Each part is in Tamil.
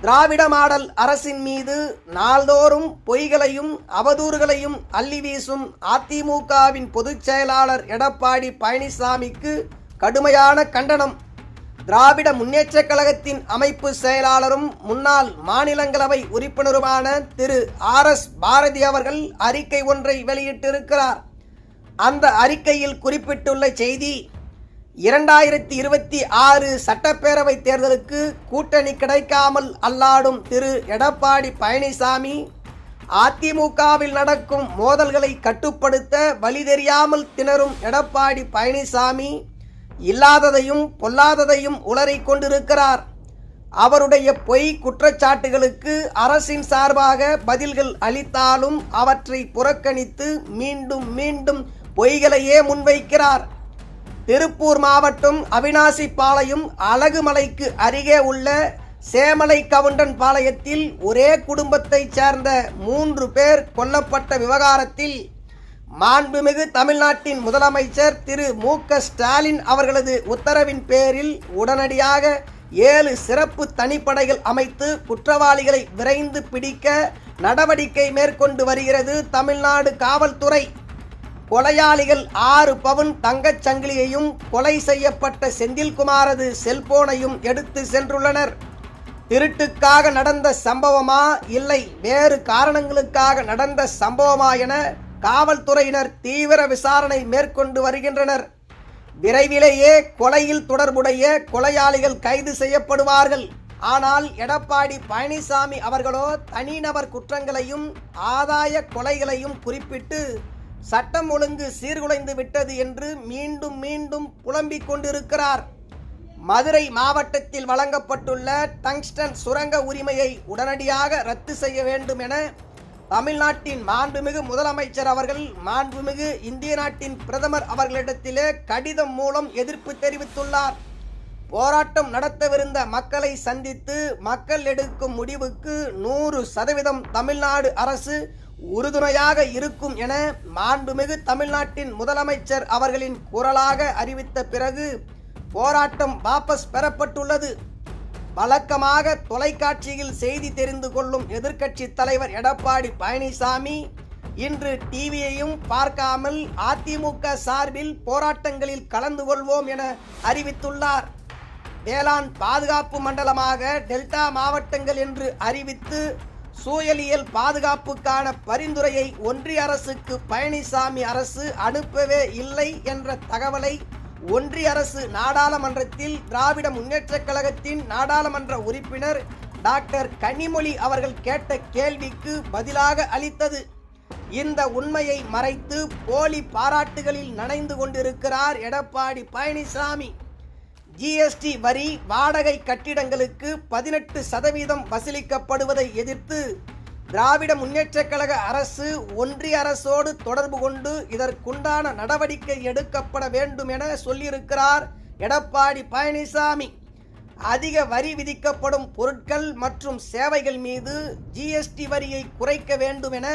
திராவிட மாடல் அரசின் மீது நாள்தோறும் பொய்களையும் அவதூறுகளையும் அள்ளி வீசும் அதிமுகவின் பொதுச் செயலாளர் எடப்பாடி பழனிசாமிக்கு கடுமையான கண்டனம். திராவிட முன்னேற்றக் கழகத்தின் அமைப்பு செயலாளரும் முன்னாள் மாநிலங்களவை உறுப்பினருமான திரு. ஆர். எஸ். பாரதி அவர்கள் அறிக்கை ஒன்றை வெளியிட்டிருக்கிறார். அந்த அறிக்கையில் குறிப்பிட்டுள்ள செய்தி இரண்டாயிரத்தி இருபத்தி ஆறு சட்டப்பேரவை தேர்தலுக்கு கூட்டணி கிடைக்காமல் அல்லாடும் திரு எடப்பாடி பழனிசாமி அதிமுகவில் நடக்கும் மோதல்களை கட்டுப்படுத்த வழி தெரியாமல் திணறும் எடப்பாடி பழனிசாமி இல்லாததையும் பொல்லாததையும் உளறி கொண்டிருக்கிறார். அவருடைய பொய் குற்றச்சாட்டுகளுக்கு அரசின் சார்பாக பதில்கள் அளித்தாலும் அவற்றை புறக்கணித்து மீண்டும் மீண்டும் பொய்களையே முன்வைக்கிறார். திருப்பூர் மாவட்டம் அவினாசி பாளையம் அழகுமலைக்கு அருகே உள்ள சேமலை கவுண்டன் பாளையத்தில் ஒரே குடும்பத்தைச் சேர்ந்த மூன்று பேர் கொல்லப்பட்ட விவகாரத்தில் மாண்புமிகு தமிழ்நாட்டின் முதலமைச்சர் திரு மு ஸ்டாலின் அவர்களது உத்தரவின் பேரில் உடனடியாக ஏழு சிறப்பு தனிப்படைகள் அமைத்து குற்றவாளிகளை விரைந்து பிடிக்க நடவடிக்கை மேற்கொண்டு வருகிறது தமிழ்நாடு காவல்துறை. கொலையாளிகள் ஆறு பவுன் தங்கச் சங்கிலியையும் கொலை செய்யப்பட்ட செந்தில்குமாரது செல்போனையும் எடுத்து சென்றுள்ளனர். திருட்டுக்காக நடந்த சம்பவமா இல்லை வேறு காரணங்களுக்காக நடந்த சம்பவமா என காவல்துறையினர் தீவிர விசாரணை மேற்கொண்டு வருகின்றனர். விரைவிலேயே கொலையில் தொடர்புடைய கொலையாளிகள் கைது செய்யப்படுவார்கள். ஆனால் எடப்பாடி பழனிசாமி அவர்களோ தனிநபர் குற்றங்களையும் ஆதாய கொலைகளையும் குறிப்பிட்டு சட்டம் ஒழுங்கு சீர்குலைந்து விட்டது என்று மீண்டும் மீண்டும் புலம்பிக் கொண்டிருக்கிறார். மதுரை மாவட்டத்தில் வழங்கப்பட்டுள்ள டங்ஸ்டன் சுரங்க உரிமையை உடனடியாக ரத்து செய்ய வேண்டும் என தமிழ்நாட்டின் மாண்புமிகு முதலமைச்சர் அவர்கள் மாண்புமிகு இந்திய நாட்டின் பிரதமர் அவர்களிடத்திலே கடிதம் மூலம் எதிர்ப்பு தெரிவித்துள்ளார். போராட்டம் நடத்தவிருந்த மக்களை சந்தித்து மக்கள் எடுக்கும் முடிவுக்கு நூறு சதவீதம் தமிழ்நாடு அரசு உறுதுணையாக இருக்கும் என மாண்புமிகு தமிழ்நாட்டின் முதலமைச்சர் அவர்களின் குரலாக அறிவித்த பிறகு போராட்டம் வாபஸ் பெறப்பட்டுள்ளது. வழக்கமாக தொலைக்காட்சியில் செய்தி தெரிந்து கொள்ளும் எதிர்க்கட்சி தலைவர் எடப்பாடி பழனிசாமி இன்று டிவியையும் பார்க்காமல் அதிமுக சார்பில் போராட்டங்களில் கலந்து கொள்வோம் என அறிவித்துள்ளார். வேளாண் பாதுகாப்பு மண்டலமாக டெல்டா மாவட்டங்கள் என்று அறிவித்து சூழலியல் பாதுகாப்புக்கான பரிந்துரையை ஒன்றிய அரசுக்கு பழனிசாமி அரசு அனுப்பவே இல்லை என்ற தகவலை ஒன்றிய அரசு நாடாளுமன்றத்தில் திராவிட முன்னேற்றக் கழகத்தின் நாடாளுமன்ற உறுப்பினர் டாக்டர் கனிமொழி அவர்கள் கேட்ட கேள்விக்கு பதிலாக அளித்தது. இந்த உண்மையை மறைத்து போலி பாராட்டுகளில் நனைந்து கொண்டிருக்கிறார் எடப்பாடி பழனிசாமி. ஜிஎஸ்டி வரி வாடகை கட்டிடங்களுக்கு பதினெட்டு சதவீதம் வசூலிக்கப்படுவதை எதிர்த்து திராவிட முன்னேற்றக் கழக அரசு ஒன்றிய அரசோடு தொடர்பு கொண்டு இதற்குண்டான நடவடிக்கை எடுக்கப்பட வேண்டும் என சொல்லியிருக்கிறார் எடப்பாடி பழனிசாமி. அதிக வரி விதிக்கப்படும் பொருட்கள் மற்றும் சேவைகள் மீது ஜிஎஸ்டி வரியை குறைக்க வேண்டும் என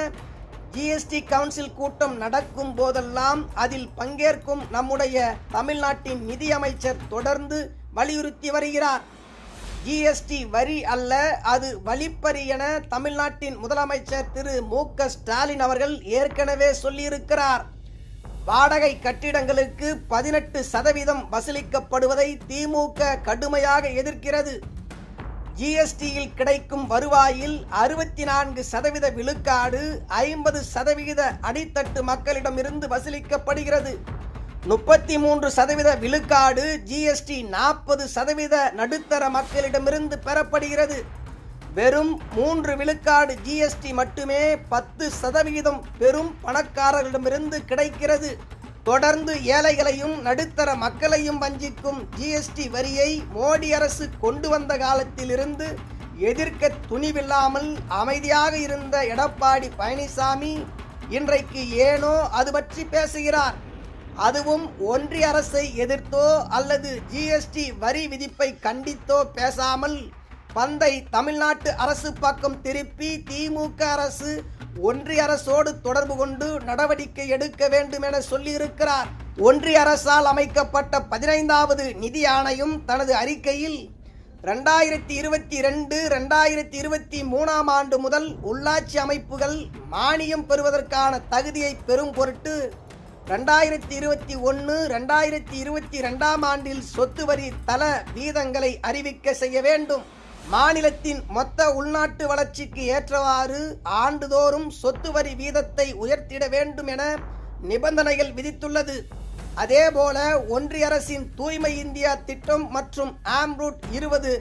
ஜிஎஸ்டி கவுன்சில் கூட்டம் நடக்கும் போதெல்லாம் அதில் பங்கேற்கும் நம்முடைய தமிழ்நாட்டின் நிதியமைச்சர் தொடர்ந்து வலியுறுத்தி வருகிறார். ஜிஎஸ்டி வரி அல்ல அது வழிப்பறி என தமிழ்நாட்டின் முதலமைச்சர் திரு மு க ஸ்டாலின் அவர்கள் ஏற்கனவே சொல்லியிருக்கிறார். வாடகை கட்டிடங்களுக்கு பதினெட்டு சதவீதம் வசூலிக்கப்படுவதை திமுக கடுமையாக எதிர்க்கிறது. ஜிஎஸ்டியில் கிடைக்கும் வருவாயில் அறுபத்தி நான்கு சதவீத விழுக்காடு ஐம்பது சதவிகித அடித்தட்டு மக்களிடமிருந்து வசூலிக்கப்படுகிறது. முப்பத்தி மூன்று சதவீத விழுக்காடு ஜிஎஸ்டி நாற்பது சதவீத நடுத்தர மக்களிடமிருந்து பெறப்படுகிறது. வெறும் மூன்று விழுக்காடு ஜிஎஸ்டி மட்டுமே பத்து சதவிகிதம் பெரும் பணக்காரர்களிடமிருந்து கிடைக்கிறது. தொடர்ந்து ஏழைகளையும் நடுத்தர மக்களையும் வஞ்சிக்கும் ஜிஎஸ்டி வரியை மோடி அரசு கொண்டு வந்த காலத்திலிருந்து எதிர்க்க துணிவில்லாமல் அமைதியாக இருந்த எடப்பாடி பழனிசாமி இன்றைக்கு ஏனோ அது பற்றி பேசுகிறார். அதுவும் ஒன்றிய அரசை எதிர்த்தோ அல்லது ஜிஎஸ்டி வரி விதிப்பை கண்டித்தோ பேசாமல் பந்தை தமிழ்நாட்டு அரசு பக்கம் திருப்பி திமுக அரசு ஒன்றிய அரசோடு தொடர்பு கொண்டு நடவடிக்கை எடுக்க வேண்டும் என சொல்லியிருக்கிறார். ஒன்றிய அரசால் அமைக்கப்பட்ட பதினைந்தாவது நிதி ஆணையம் தனது அறிக்கையில் ரெண்டாயிரத்தி இருபத்தி ரெண்டு ரெண்டாயிரத்தி இருபத்தி மூணாம் ஆண்டு முதல் உள்ளாட்சி அமைப்புகள் மானியம் பெறுவதற்கான தகுதியை பெறும் பொருட்டு ரெண்டாயிரத்தி இருபத்தி ஒன்று ரெண்டாயிரத்தி இருபத்தி ரெண்டாம் ஆண்டில் சொத்து வரி தல வீதங்களை அறிவிக்க செய்ய வேண்டும். மாநிலத்தின் மொத்த உள்நாட்டு வளர்ச்சிக்கு ஏற்றவாறு ஆண்டுதோறும் சொத்து வரி வீதத்தை உயர்த்திட வேண்டும் என நிபந்தனைகள் விதித்துள்ளது. அதேபோல ஒன்றிய அரசின் தூய்மை இந்தியா திட்டம் மற்றும் ஆம்ரூட் இருபது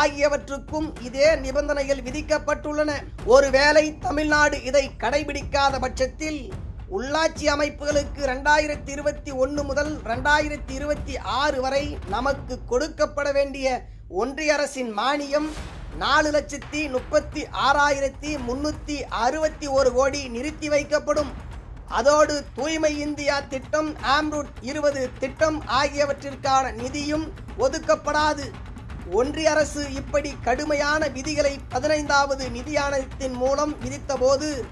ஆகியவற்றுக்கும் இதே நிபந்தனைகள் விதிக்கப்பட்டுள்ளன. ஒருவேளை தமிழ்நாடு இதை கடைபிடிக்காத பட்சத்தில் உள்ளாட்சி அமைப்புகளுக்கு ரெண்டாயிரத்தி இருபத்தி ஒன்று முதல் ரெண்டாயிரத்தி இருபத்தி ஆறு வரை நமக்கு கொடுக்கப்பட வேண்டிய ஒன்றிய அரசின் மானியம் நாலு லட்சத்தி முப்பத்தி ஆறாயிரத்தி முன்னூற்றி அறுபத்தி ஒரு கோடி நிறுத்தி வைக்கப்படும். அதோடு தூய்மை இந்தியா திட்டம் ஆம்ரூட் இருபது திட்டம் ஆகியவற்றிற்கான நிதியும் ஒதுக்கப்படாது. ஒன்றிய அரசு இப்படி கடுமையான விதிகளை பதினைந்தாவது நிதியானத்தின் மூலம் விதித்தபோது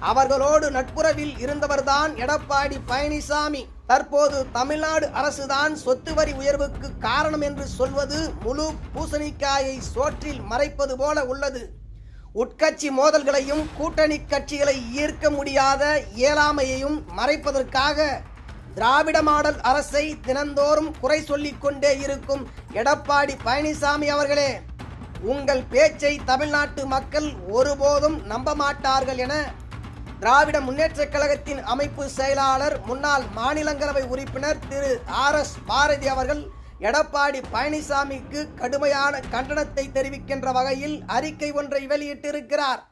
அவர்களோடு நட்புறவில் இருந்தவர்தான் எடப்பாடி பழனிசாமி. தற்போது தமிழ்நாடு அரசுதான் சொத்து வரி உயர்வுக்கு காரணம் என்று சொல்வது முழு பூசணிக்காயை சோற்றில் மறைப்பது போல உள்ளது. உட்கட்சி மோதல்களையும் கூட்டணி கட்சிகளை ஈர்க்க முடியாத இயலாமையையும் மறைப்பதற்காக திராவிட மாடல் அரசை தினந்தோறும் குறை சொல்லிக் கொண்டே இருக்கும் எடப்பாடி பழனிசாமி அவர்களே உங்கள் பேச்சை தமிழ்நாட்டு மக்கள் ஒருபோதும் நம்ப மாட்டார்கள் என திராவிட முன்னேற்ற கழகத்தின் அமைப்பு செயலாளர் முன்னாள் மாநிலங்களவை உறுப்பினர் திரு. ஆர். எஸ். பாரதி அவர்கள் எடப்பாடி பழனிசாமிக்கு கடுமையான கண்டனத்தை தெரிவிக்கின்ற வகையில் அறிக்கை ஒன்றை வெளியிட்டிருக்கிறார்.